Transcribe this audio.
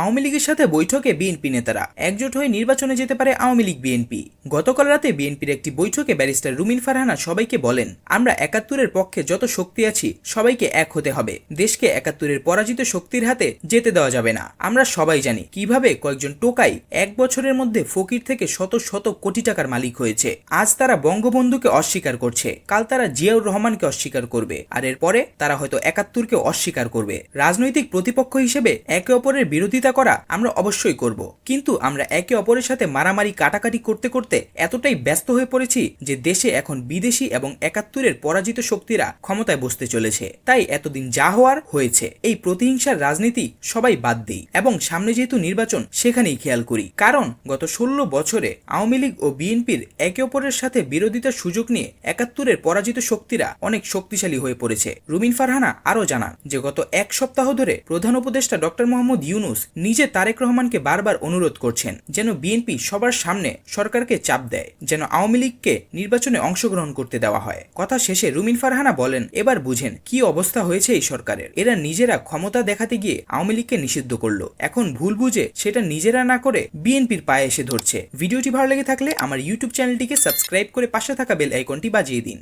আওয়ামী লীগের সাথে বৈঠকে বিএনপি নেতারা একজোট হয়ে নির্বাচনে যেতে পারে আওয়ামী লীগ বিএনপি। গতকাল রাতে বিএনপির একটি বৈঠকে ব্যারিস্টার রুমিন ফারহানা সবাইকে বলেন, আমরা একাত্তরের পক্ষে যত শক্তি আছি, সবাইকে এক হতে হবে। দেশকে একাত্তরের পরাজিত শক্তির হাতে যেতে দেওয়া যাবে না। আমরা সবাই জানি কীভাবে কয়েকজন টোকাই এক বছরের মধ্যে ফকির থেকে শত শত কোটি টাকার মালিক হয়েছে। আজ তারা বঙ্গবন্ধুকে অস্বীকার করছে। কাল তারা জিয়াউর রহমানকে অস্বীকার করবে। আর এরপরে তারা হয়তো একাত্তরকে অস্বীকার করবে। রাজনৈতিক প্রতিপক্ষ হিসেবে একে অপরের বিরোধিতা করা আমরা অবশ্যই করব। কিন্তু আমরা একে অপরের সাথে মারামারি, কাটাকাটি করতে করতে এতটাই ব্যস্ত হয়ে পড়েছি যে দেশে এখন বিদেশি এবং একাত্তরের পরাজিত শক্তিরা ক্ষমতায় বসতে চলেছে। তাই এতদিন যা হওয়ার হয়েছে, এই প্রতিহিংসার রাজনীতি সবাই বাদ দিই এবং সামনে যেহেতু নির্বাচন, সেখানেই খেয়াল করি। কারণ গত ষোলো বছরে আওয়ামী লীগ ও বিএনপির একে অপরের সাথে বিরোধিতার সুযোগ নিয়ে একাত্তরের পরাজিত শক্তিরা অনেক শক্তিশালী হয়ে পড়েছে। রুমিন ফারহানা আরও জানান যে, গত এক সপ্তাহ ধরে প্রধান উপদেষ্টা ডক্টর মোহাম্মদ ইউনুস নিজে তারেক রহমানকে বারবার অনুরোধ করছেন যেন বিএনপি সবার সামনে সরকারকে চাপ দেয়, যেন আওয়ামী লীগকে নির্বাচনে অংশগ্রহণ করতে দেওয়া হয়। কথা শেষে রুমিন ফারহানা বলেন, এবার বুঝেন কি অবস্থা হয়েছে এই সরকারের। এরা নিজেরা ক্ষমতা দেখাতে গিয়ে আওয়ামী লীগকে নিষিদ্ধ করল। এখন ভুল বুঝে সেটা নিজেরা না করে বিএনপির পায়ে এসে ধরছে। ভিডিওটি ভালো লেগে থাকলে আমার ইউটিউব চ্যানেলটিকে সাবস্ক্রাইব করে পাশে থাকা বেল আইকনটি বাজিয়ে দিন।